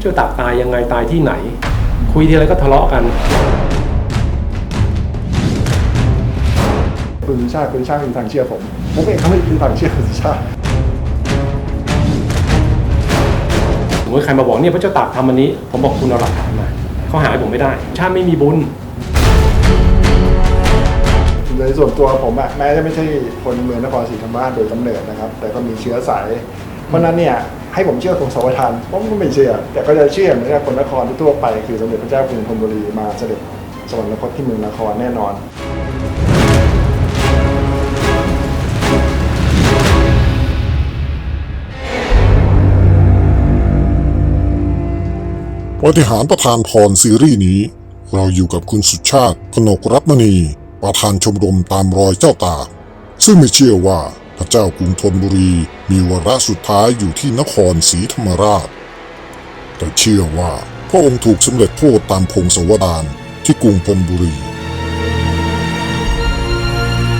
เจ้าตากตายยังไงตายที่ไหน คุยทีไรก็ทะเลาะกันคุณสุชาติคุณสุชาติเป็นทางเชื่อผมผมเองเขาไม่เป็นทางเชื่อคุณสุชาติสมมติใครมาบอกเนี่ยพระเจ้าตากทำอันนี้ ผมบอกคุณเอาหลักฐานมาเขาหาให้ผมไม่ได้ ชาติไม่มีบุญในส่วนตัวผมอะแม้จะไม่ใช่คนเมืองนครศรีธรรมราชโดยกำเนิดนะครับ แต่ก็มีเชื้อสาย เพราะนั้นเนี่ยให้ผมเชื่อคงสวัสดิ์ผมก็ไม่เชื่อ แต่ก็จะเชื่อเหมือนกับคนนครทั่วไปคือสมเด็จพระเจ้ากรุงธนบุรีมาเสด็จสวรรคตที่เมืองนครแน่นอนปฏิหารประธานพรซีรีส์นี้ เราอยู่กับคุณสุชาติกนกรัตมณี ประธานชมรมตามรอยเจ้าตา ซึ่งไม่เชื่อว่า ระเจ้ากรุงธนบุรีมีวาระสุดท้ายอยู่ที่นครศรีธรรมราช แต่เชื่อว่าพระองค์ถูกสำเร็จโทษตามพงศาวดารที่กรุงธนบุรี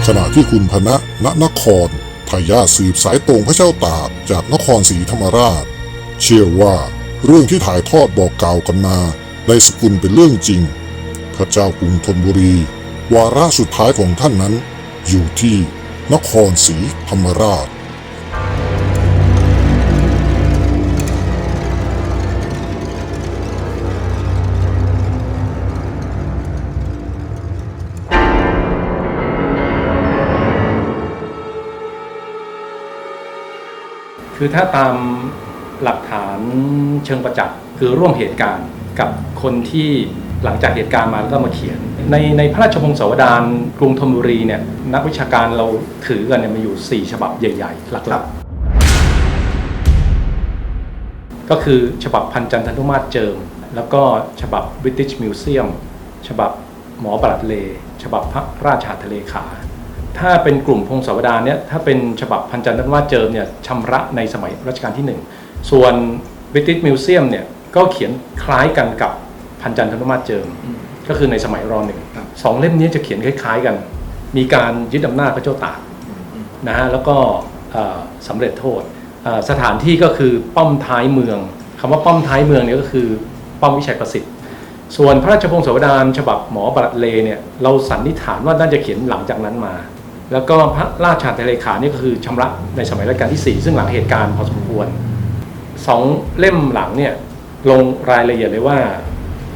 ขณะที่คุณพนะณนครทายาทสืบสายตรงพระเจ้าตากจากนครศรีธรรมราช เชื่อว่าเรื่องที่ถ่ายทอดบอกกล่าวกันมาในสกุลเป็นเรื่องจริง พระเจ้ากรุงธนบุรี วาระสุดท้ายของท่านนั้นอยู่ที่ นครศรีธรรมราช คือถ้าตามหลักฐานเชิงประจักษ์คือร่วมเหตุการณ์กับคนที่ หลังจากเหตุการณ์มาแล้วก็มาเขียน ในในพระราชพงศาวดารกรุงธนบุรีเนี่ยนักวิชาการเราถือกันเนี่ยมาอยู่ 4 ฉบับใหญ่ๆ หลักๆ ก็คือฉบับพันจันทนุมาตรเจิม แล้วก็ฉบับ British Museum ฉบับหมอปรัดเล ฉบับพระราชาทะเลขา ถ้าเป็นกลุ่มพงศาวดารเนี่ยถ้าเป็นฉบับพันจันทนุมาตรเจิมเนี่ยชำระในสมัยรัชกาลที่ 1 ส่วน British Museum เนี่ยก็เขียนคล้ายกันกับ พันจันทนุมาตรเจิม ก็คือในสมัยรหนึ่งสองเล่มนี้จะเขียนคล้าย ๆกัน มีการยึดอำนาจพระเจ้าตากนะฮะแล้วก็เอ่อสำเร็จโทษเอ่อสถานที่ก็คือป้อมท้ายเมืองคำว่าป้อมท้ายเมืองเนี่ยก็คือป้อมวิชัยประสิทธิ์ ส่วนพระราชพงศาวดารฉบับหมอบรัดเลเนี่ยเราสันนิษฐานว่าน่าจะเขียนหลังจากนั้นมา แล้วก็พระราชาทะเลขานี่ก็คือชำระในสมัยรัชกาลที่ 4 ซึ่งหลังเหตุการณ์พอสมควรสองเล่มหลังเนี่ยลงรายละเอียดเลยว่า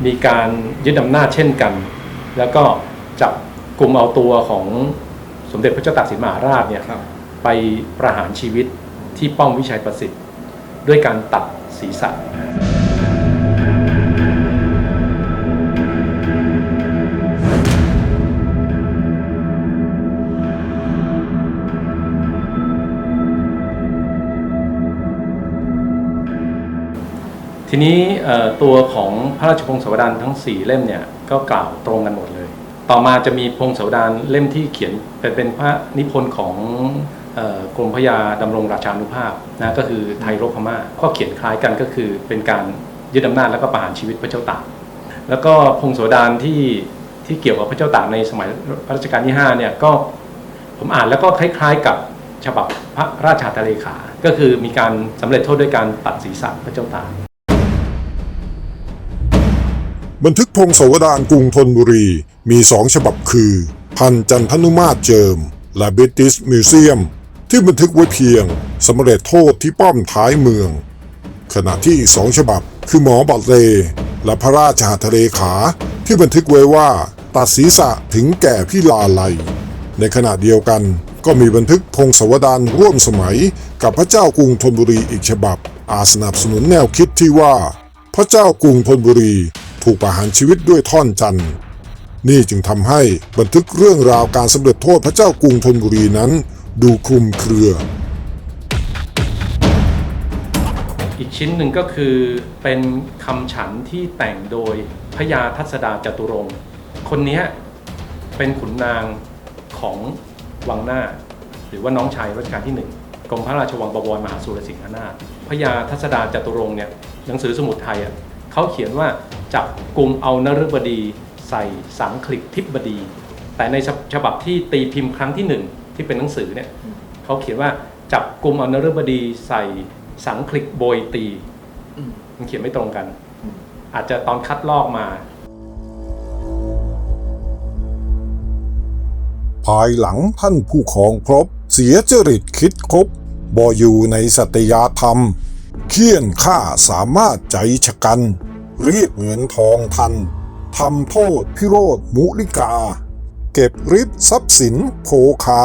มีการยึดอำนาจเช่นกัน แล้วก็จับกลุ่มเอาตัวของสมเด็จพระเจ้าตากสินมหาราชเนี่ยไปประหารชีวิตที่ป้อมวิชัยประสิทธิ์ ด้วยการตัดศีรษะ ทีนี้ตัวของพระราชพงศาวดารทั้ง 4 เล่มเนี่ยก็กล่าวตรงกันหมดเลย ต่อมาจะมีพงศาวดารเล่มที่เขียนเป็นเป็นพระนิพนธ์ของกรมพระยาดำรงราชานุภาพนะก็คือไทยรบพม่าก็เขียนคล้ายกันก็คือเป็นการยึดอำนาจแล้วก็ประหารชีวิตพระเจ้าตากแล้วก็พงศาวดารที่ที่เกี่ยวกับพระเจ้าตากในสมัยรัชกาลที่5เนี่ยก็ผมอ่านแล้วก็คล้ายๆกับฉบับพระราชาทะเลขา ก็คือมีการสำเร็จโทษด้วยการตัดศีรษะพระเจ้าตาก บันทึกพงศาวดารกรุงธนบุรี มีสองฉบับคือ พันจันทนุมาตรเจิม และ British Museum ที่บันทึกไว้เพียงสำเร็จโทษที่ป้อมท้ายเมือง ขณะที่อีกสองฉบับ คือหมอบัตเล และพระราชาทะเลขา ที่บันทึกไว้ว่าตัดศีรษะถึงแก่พิลาไลยในขณะเดียวกันก็มีบันทึกพงศาวดารร่วมสมัย กับพระเจ้ากรุงธนบุรีอีกฉบับ อาสนับสนุนแนวคิดที่ว่า พระเจ้ากรุงธนบุรี ถูกประหารชีวิตด้วยท่อนจันทร์นี่จึงทำให้บันทึกเรื่องราวการสำเร็จโทษพระเจ้ากรุงธนบุรีนั้น ดูคลุมเครือ อีกชิ้นหนึ่งก็คือเป็นคำฉันที่แต่งโดยพญาทัศดาจตุรงค์คนนี้เป็นขุนนางของวังหน้า หรือว่าน้องชายรัชกาลที่หนึ่งกรมพระราชวังบวรมหาสุรสิงหนาถพญาทัศดาจตุรงค์เนี่ยหนังสือสมุดไทยอะเขาเขียนว่า จับกลุ่มเอานฤบดีใส่สังคลิกทิบบดี แต่ในฉบับที่ตีพิมพ์ครั้งที่หนึ่งที่เป็นหนังสือเนี่ยเขาเขียนว่าจับกลุ่มเอานฤบดีใส่สังคลิกโบยตีมันเขียนไม่ตรงกัน อาจจะตอนคัดลอกมา ภายหลังท่านผู้ครองครบ เสียจริตคิดครบบออยู่ในสัตยาธรรม เคี่ยนข้าสามารถใจชะกัน รียกเงินทองทันทำโทษพิโรธมุลิกา เก็บริบทรัพย์สินโภคา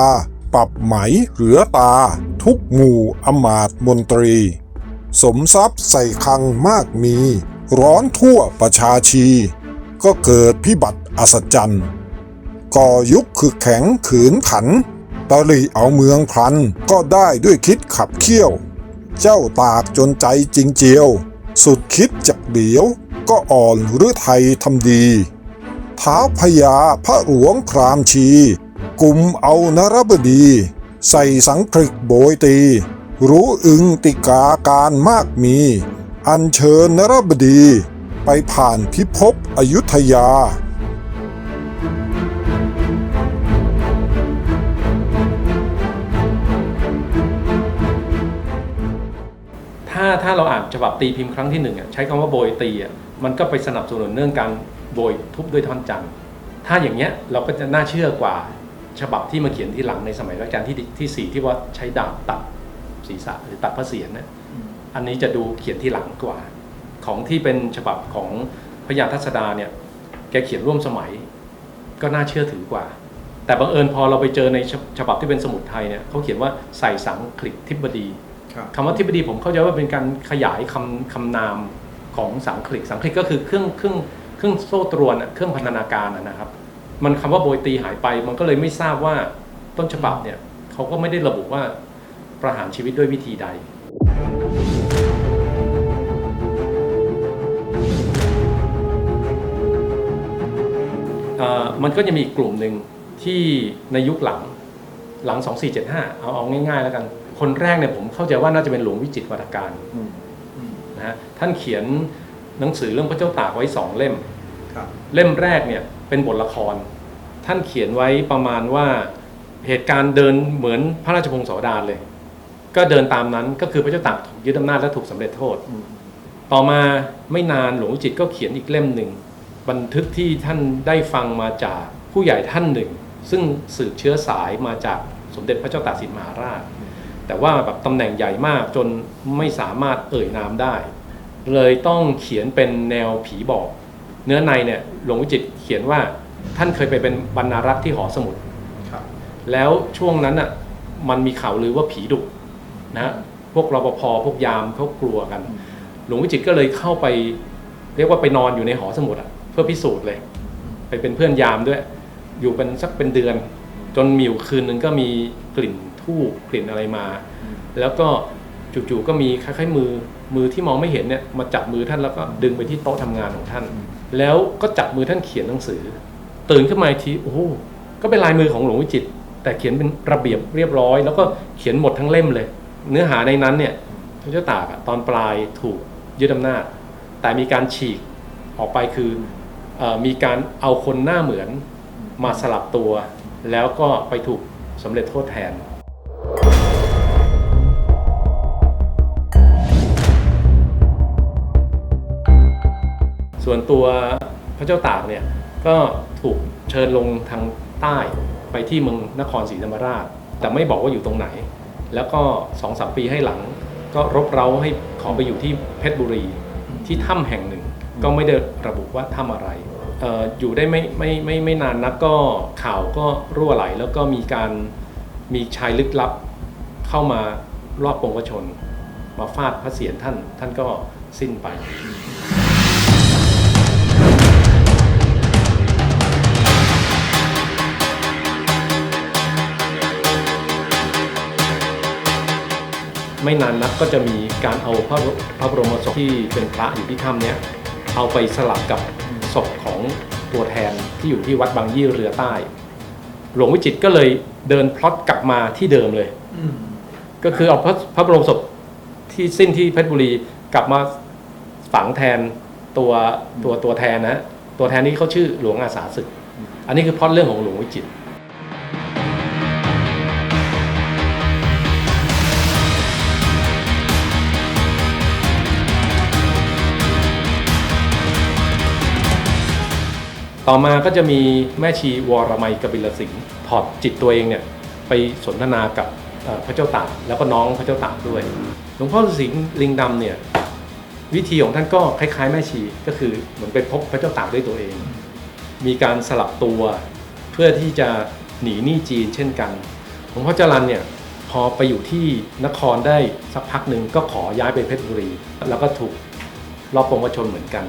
ปรับไหมเหลือตา ทุกหมู่อมาตมนตรี สมทรัพย์ใส่คังมากมี ร้อนทั่วประชาชี ก็เกิดพิบัติอัศจรรย์ก่อยุคคือแข็งขืนขันตะลิเอาเมืองพลันก็ได้ด้วยคิดขับเคี่ยว เจ้าตากจนใจจริงเจียว สุดคิดจักเดียว ก็อ่อนหรือไทยทำดีท้าวพญาพระหลวงพรามชี กลุ่มเอานรบดี ใส่สังคริกโบยตี รู้อึงติกาการมากมี อัญเชิญนรบดีไปผ่านพิภพอยุธยาถ้าถ้าเราอ่านฉบับตีพิมพ์ครั้งที่หนึ่งอะใช้คำว่าโบยตีอะ มันก็ไปสนับสนุนเรื่องการโบยทุบด้วยท่อนจันทร์ถ้าอย่างเงี้ยเราก็จะน่าเชื่อกว่าฉบับที่มาเขียนที่หลังในสมัยรัชกาลที่ที่สี่ที่ว่าใช้ดาบตัดศีรษะหรือตัดพระเศียรเนี่ยอันนี้จะดูเขียนที่หลังกว่า ของที่เป็นฉบับของพระยาทัศดาเนี่ยแกเขียนร่วมสมัย ก็น่าเชื่อถือกว่า แต่บังเอิญพอเราไปเจอในฉฉบับที่เป็นสมุดไทยเนี่ยเขาเขียนว่าใส่สังคลิกทิบดีครับคำว่าทิบดีผมเข้าใจว่าเป็นการขยายคำคำนาม ของสังคลิกสังคลิกก็คือเครื่องเครื่องเครื่องโซ่ตรวนอะเครื่องพันธนาการอะนะครับ มันคำว่าโบยตีหายไป มันก็เลยไม่ทราบว่าต้นฉบับเนี่ยเขาก็ไม่ได้ระบุว่าประหารชีวิตด้วยวิธีใดมันก็จะมีกลุ่มหนึ่งที่ในยุคหลังหลัง 2475 เอาเอาง่ายๆแล้วกัน คนแรกเนี่ยผมเข้าใจว่าน่าจะเป็นหลวงวิจิตรวัฒการ นะฮะท่านเขียนหนังสือเรื่องพระเจ้าตากไว้สองเล่มครับเล่มแรกเนี่ยเป็นบทละคร ท่านเขียนไว้ประมาณว่าเหตุการณ์เดินเหมือนพระราชพงศาวดารเลย ก็เดินตามนั้นก็คือพระเจ้าตากถูกยึดอำนาจและถูกสำเร็จโทษอืมต่อมาไม่นานหลวงวิจิตรก็เขียนอีกเล่มหนึ่ง บันทึกที่ท่านได้ฟังมาจากผู้ใหญ่ท่านหนึ่ง ซึ่งสืบเชื้อสายมาจากสมเด็จพระเจ้าตากสินมหาราช แต่ว่าแบบตำแหน่งใหญ่มากจนไม่สามารถเอ่ยนามได้ เลยต้องเขียนเป็นแนวผีบอก เนื้อในเนี่ยหลวงวิจิตรเขียนว่าท่านเคยไปเป็นบรรณารักษ์ที่หอสมุดครับแล้วช่วงนั้นอะมันมีข่าวลือว่าผีดุนะฮะพวกรปภพวกยามเขากลัวกัน หลวงวิจิตรก็เลยเข้าไป เรียกว่าไปนอนอยู่ในหอสมุดอะเพื่อพิสูจน์เลย ไปเป็นเพื่อนยามด้วย อยู่เป็นสักเป็นเดือน จนมีอยู่คืนหนึ่งก็มีกลิ่น ทูบกลิ่นอะไรมา แล้วก็จู่ๆก็มีคล้ายๆมือมือที่มองไม่เห็นเนี่ยมาจับมือท่านแล้วก็ดึงไปที่โต๊ะทำงานของท่าน แล้วก็จับมือท่านเขียนหนังสือ ตื่นขึ้นมาอีกทีโอ้โหก็เป็นลายมือของหลวงวิจิตรแต่เขียนเป็นระเบียบเรียบร้อย แล้วก็เขียนหมดทั้งเล่มเลย เนื้อหาในนั้นเนี่ยพระเจ้าตากอะตอนปลายถูกยึดอำนาจ แต่มีการฉีกออกไปคือเออมีการเอาคนหน้าเหมือนมาสลับตัว แล้วก็ไปถูกสำเร็จโทษแทน ส่วนตัวพระเจ้าตากเนี่ยก็ถูกเชิญลงทางใต้ไปที่เมืองนครศรีธรรมราช แต่ไม่บอกว่าอยู่ตรงไหน แล้วก็สองสามปีให้หลัง ก็รบเร้าให้ขอไปอยู่ที่เพชรบุรีที่ถ้ำแห่งหนึ่ง ก็ไม่ได้ระบุว่าถ้ำอะไรอออยู่ได้ไม่ไม่ไม่ไม่นานนักก็ข่าวก็รั่วไหล แล้วก็มีการมีชายลึกลับเข้ามารอบปงพระชน มาฟาดพระเศียรท่านท่านก็สิ้นไป ไม่นานนักก็จะมีการเอาพระพระบรมศพที่เป็นพระอยู่ที่ถ้ำเนี้ยเอาไปสลับกับศพของตัวแทนที่อยู่ที่วัดบางยี่เรือใต้ หลวงวิจิตรก็เลยเดินพลอตกลับมาที่เดิมเลยก็คือเอาพระพระบรมศพที่สิ้นที่เพชรบุรีกลับมาฝังแทนตัวตัวตัวแทนนะตัวแทนนี้เขาชื่อหลวงอาสาศึก อันนี้คือพล็อตเรื่องของหลวงวิจิตร ต่อมาก็จะมีแม่ชีวรมัยกบิลสิงห์ถอดจิตตัวเองเนี่ยไปสนทนากับพระเจ้าตากแล้วก็น้องพระเจ้าตากด้วยหลวงพ่อฤาษีลิงดำเนี่ยวิธีของท่านก็คล้ายๆ แม่ชีก็คือเหมือนไปพบพระเจ้าตากด้วยตัวเอง มีการสลับตัวเพื่อที่จะหนีหนี้จีนเช่นกันหลวงพ่อจรันเนี่ยพอไปอยู่ที่นครได้สักพักหนึ่งก็ขอย้ายไปเพชรบุรี แล้วก็ถูกรอบปงวชนเหมือนกัน